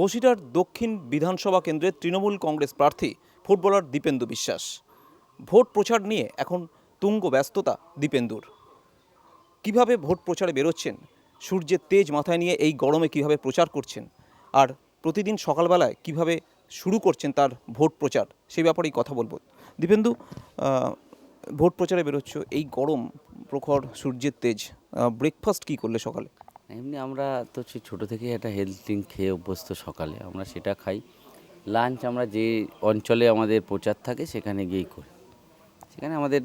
বসিরহাট দক্ষিণ বিধানসভা কেন্দ্রের তৃণমূল কংগ্রেস প্রার্থী ফুটবলার দীপেন্দু বিশ্বাস। ভোট প্রচার নিয়ে এখন তুঙ্গ ব্যস্ততা দীপেন্দুর। কীভাবে ভোট প্রচারে বেরোচ্ছেন? সূর্যের তেজ মাথায় নিয়ে এই গরমে কীভাবে প্রচার করছেন? আর প্রতিদিন সকালবেলায় কীভাবে শুরু করছেন তার ভোট প্রচার? সেই ব্যাপারেই কথা বলব। দীপেন্দু ভোট প্রচারে বেরোচ্ছ, এই গরম প্রখর সূর্যের তেজ ব্রেকফাস্ট কি করলে সকালে? এমনি আমরা তো হচ্ছে ছোটো থেকেই একটা হেলথ ড্রিঙ্ক খেয়ে অভ্যস্ত সকালে। আমরা সেটা খাই। লাঞ্চ আমরা যে অঞ্চলে আমাদের প্রচার থাকে সেখানে গিয়েই করি। সেখানে আমাদের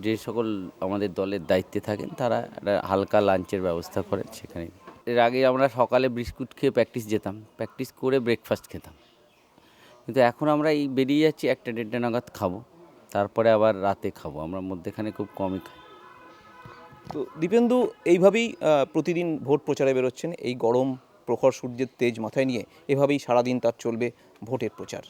যে সকল আমাদের দলের দায়িত্বে থাকেন, তারা একটা হালকা লাঞ্চের ব্যবস্থা করেন সেখানে। এর আগে আমরা সকালে বিস্কুট খেয়ে প্র্যাকটিস যেতাম। প্র্যাকটিস করে ব্রেকফাস্ট খেতাম। কিন্তু এখন আমরা এই বেরিয়ে যাচ্ছি, একটা দেড়টা নাগাদ খাব। তারপরে আবার রাতে খাব। আমরা মধ্যেখানে খুব কমই খাই। তো দীপেন্দু, এইভাবেই প্রতিদিন ভোট প্রচারে বেরোচ্ছেন। এই গরম প্রখর সূর্যের তেজ মাথায় নিয়ে এভাবেই সারাদিন তার চলবে ভোটের প্রচার।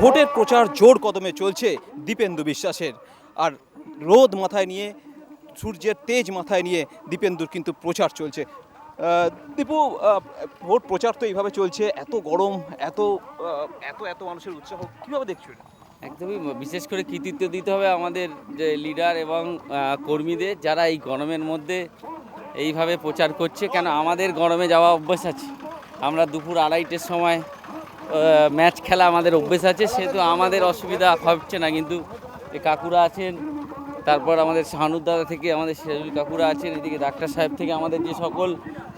ভোটের প্রচার জোর কদমে চলছে দীপেন্দু বিশ্বাসের। আর রোদ মাথায় নিয়ে, সূর্যের তেজ মাথায় নিয়ে দীপেন্দুর কিন্তু প্রচার চলছে। দীপু ভোট প্রচার তো এইভাবে চলছে, এত গরম, এত এত এত মানুষের উৎসাহ, কীভাবে দেখছ একদমই, বিশেষ করে কৃতিত্ব দিতে হবে আমাদের যে লিডার এবং কর্মীদের, যারা এই গরমের মধ্যে এইভাবে প্রচার করছে, কেন আমাদের গরমে যাওয়া অভ্যাস আছে। আমরা দুপুর আড়াইটের সময় ম্যাচ খেলা আমাদের অভ্যেস আছে সেহেতু আমাদের অসুবিধা হচ্ছে না কিন্তু কাকুরা আছেন তারপর আমাদের শাহানুদ্দাদা থেকে আমাদের সিরাজুল কাকুরা আছেন এদিকে ডাক্তার সাহেব থেকে আমাদের যে সকল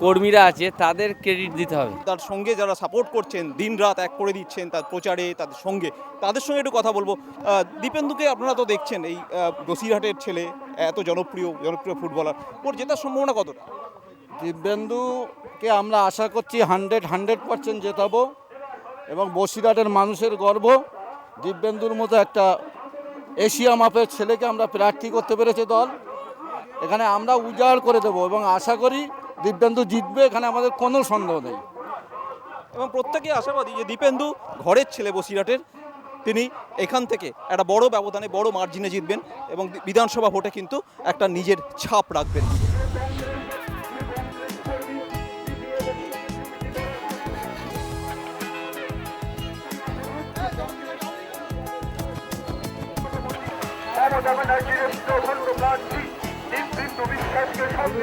কর্মীরা আছে তাদের ক্রেডিট দিতে হবে। তার সঙ্গে যারা সাপোর্ট করছেন দিন রাত এক করে দিচ্ছেন তার প্রচারে তাদের সঙ্গে তাদের সঙ্গে একটু কথা বলব। দীপেন্দুকে আপনারা তো দেখছেন এই আহ, বসিরহাটের ছেলে এত জনপ্রিয় জনপ্রিয় ফুটবলার ওর জেতার সম্ভাবনা কতটা? দিব্যেন্দুকে আমরা আশা করছি হান্ড্রেড হান্ড্রেড পার্সেন্ট জেতাবো এবং বসিরহাটের মানুষের গর্ব। দিব্যেন্দুর মতো একটা এশিয়া মাপের ছেলেকে আমরা প্রার্থী করতে পেরেছে দল। এখানে আমরা উজাড় করে দেবো এবং আশা করি দিব্যেন্দু জিতবে, এখানে আমাদের কোনো সন্দেহ নেই। এবং প্রত্যেকে আশাবাদী যে দীপেন্দু ঘরের ছেলে বসিরহাটের, তিনি এখান থেকে একটা বড় ব্যবধানে বড় মার্জিনে জিতবেন এবং বিধানসভা ভোটে কিন্তু একটা নিজের ছাপ রাখবেন।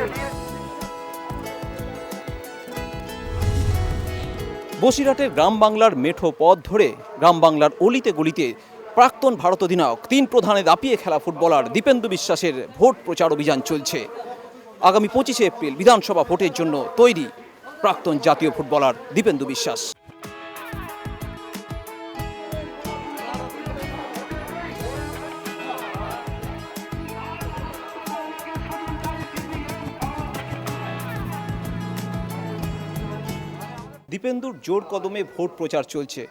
নিয়ে বসিরহাটের গ্রাম বাংলার মেঠো পথ ধরে গ্রাম বাংলার অলিতে গলিতে প্রাক্তন ভারত অধিনায়ক, তিন প্রধানে দাপিয়ে খেলা ফুটবলার দীপেন্দু বিশ্বাসের ভোট প্রচার অভিযান চলছে। আগামী পঁচিশে এপ্রিল বিধানসভা ভোটের জন্য তৈরি প্রাক্তন জাতীয় ফুটবলার দীপেন্দু বিশ্বাস। দীপেন্দুর জোর কদমে ভোট প্রচার চলছে।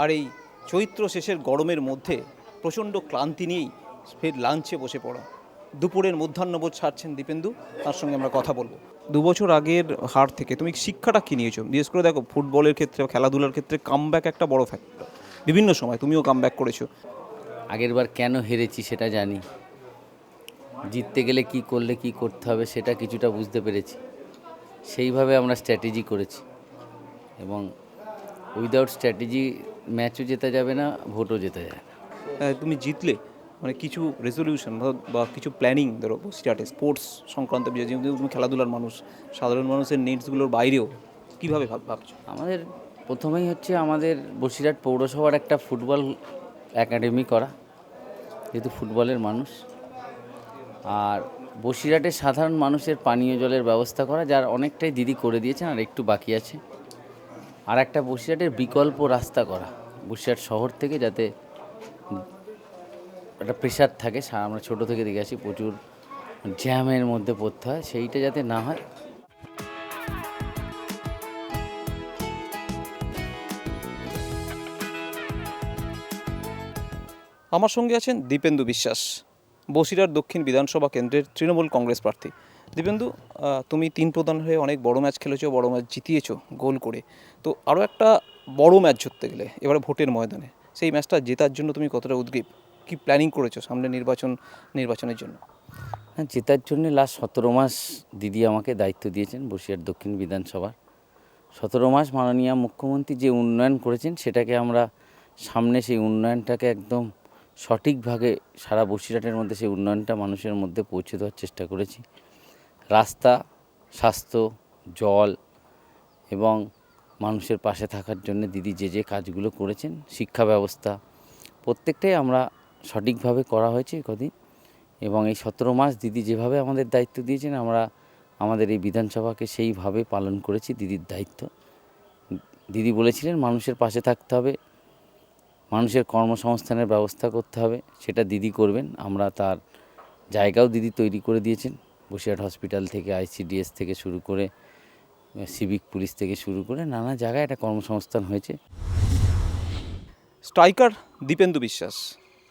আর এই চৈত্র শেষের গরমের মধ্যে প্রচণ্ড ক্লান্তি নিয়েই ফের লাঞ্চে বসে পড়া। দুপুরের মধ্যাহ্নবোধ ছাড়ছেন দীপেন্দু, তার সঙ্গে আমরা কথা বলব। দু বছর আগের হার থেকে তুমি শিক্ষাটা কি নিয়েছো? বিশেষ করে দেখো, ফুটবলের ক্ষেত্রে খেলাধুলার ক্ষেত্রে কামব্যাক একটা বড় ফ্যাক্টর বিভিন্ন সময় তুমিও কামব্যাক করেছ। আগেরবার কেন হেরেছি সেটা জানি। জিততে গেলে কি করলে কি করতে হবে সেটা কিছুটা বুঝতে পেরেছি। সেইভাবে আমরা স্ট্র্যাটেজি করেছি। এবং উইদাউট স্ট্র্যাটেজি ম্যাচও জেতা যাবে না ভোটও জেতা যাবে না। তুমি জিতলে মানে কিছু রেজলিউশন বা কিছু প্ল্যানিং ধরো স্টার্টে স্পোর্টস সংক্রান্ত বিষয় যেহেতু তুমি খেলাধুলার মানুষ সাধারণ মানুষের নিডসগুলোর বাইরেও কীভাবে ভাব ভাবছ? আমাদের প্রথমেই হচ্ছে আমাদের বসিরহাট পৌরসভার একটা ফুটবল একাডেমি করা যেহেতু ফুটবলের মানুষ। আর বসিরহাটের সাধারণ মানুষের পানীয় জলের ব্যবস্থা করা যার অনেকটাই দিদি করে দিয়েছেন আর একটু বাকি আছে। আর একটা বসিরহাটের বিকল্প রাস্তা করা। বসিরহাট শহর থেকে যাতে একটা প্রেশার থাকে আমরা ছোটো থেকে দেখে আসি, প্রচুর জ্যামের মধ্যে পড়তে হয়, সেইটা যাতে না হয়। আমার সঙ্গে আছেন দীপেন্দু বিশ্বাস, বসিরহাট দক্ষিণ বিধানসভা কেন্দ্রের তৃণমূল কংগ্রেস প্রার্থী। দীপেন্দু তুমি তিন প্রধান হয়ে অনেক বড় ম্যাচ খেলেছো, বড় ম্যাচ জিতিয়েছো গোল করে। তো আরও একটা বড় ম্যাচ ধরতে গেলে, এবারে ভোটের ময়দানে, সেই ম্যাচটা জেতার জন্য তুমি কতটা উদ্গ্রীব? কি প্ল্যানিং করেছ সামনে নির্বাচন, নির্বাচনের জন্য? হ্যাঁ জেতার জন্য লাস্ট সতেরো মাস দিদি আমাকে দায়িত্ব দিয়েছেন বসিরহাট দক্ষিণ বিধানসভার। সতেরো মাস মাননীয় মুখ্যমন্ত্রী যে উন্নয়ন করেছেন, সেটাকে আমরা সামনে সেই উন্নয়নটাকে একদম সঠিকভাবে সারা বসিরহাটের মধ্যে সেই উন্নয়নটা মানুষের মধ্যে পৌঁছে দেওয়ার চেষ্টা করেছি। রাস্তা, স্বাস্থ্য, জল এবং মানুষের পাশে থাকার জন্য দিদি যে যে কাজগুলো করেছেন, শিক্ষা ব্যবস্থা, প্রত্যেকটাই আমরা সঠিকভাবে করা হয়েছে কদিন এবং এই সতেরো মাস দিদি যেভাবে আমাদের দায়িত্ব দিয়েছেন, আমরা আমাদের এই বিধানসভাকে সেইভাবে পালন করেছি দিদির দায়িত্ব। দিদি বলেছিলেন, মানুষের পাশে থাকতে হবে, মানুষের কর্মসংস্থানের ব্যবস্থা করতে হবে, সেটা দিদি করবেন, আমরা তার জায়গাও দিদি তৈরি করে দিয়েছেন। বসিরহাট হসপিটাল থেকে, আইসিডিএস থেকে শুরু করে সিভিক পুলিশ থেকে শুরু করে নানা জায়গায় একটা কর্মসংস্থান হয়েছে। স্ট্রাইকার দীপেন্দু বিশ্বাস,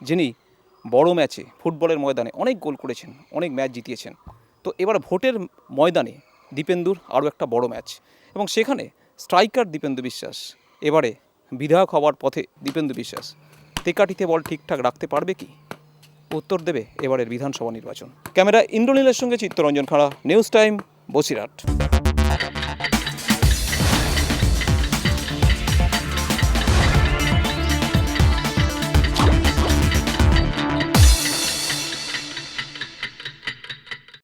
যিনি বড় ম্যাচে ফুটবলের ময়দানে অনেক গোল করেছেন, অনেক ম্যাচ জিতিয়েছেন। তো এবার ভোটের ময়দানে দীপেন্দুর আরও একটা বড় ম্যাচ এবং সেখানে স্ট্রাইকার দীপেন্দু বিশ্বাস, এবারে বিধায়ক হওয়ার পথে দীপেন্দু বিশ্বাস, তেকাটিতে বল ঠিকঠাক রাখতে পারবে কি? উত্তর দেবে এবারের বিধানসভা নির্বাচন। ক্যামেরা ইন্দ্রনীলের সঙ্গে চিত্তরঞ্জন খাড়া নিউজ টাইম বসিরহাট।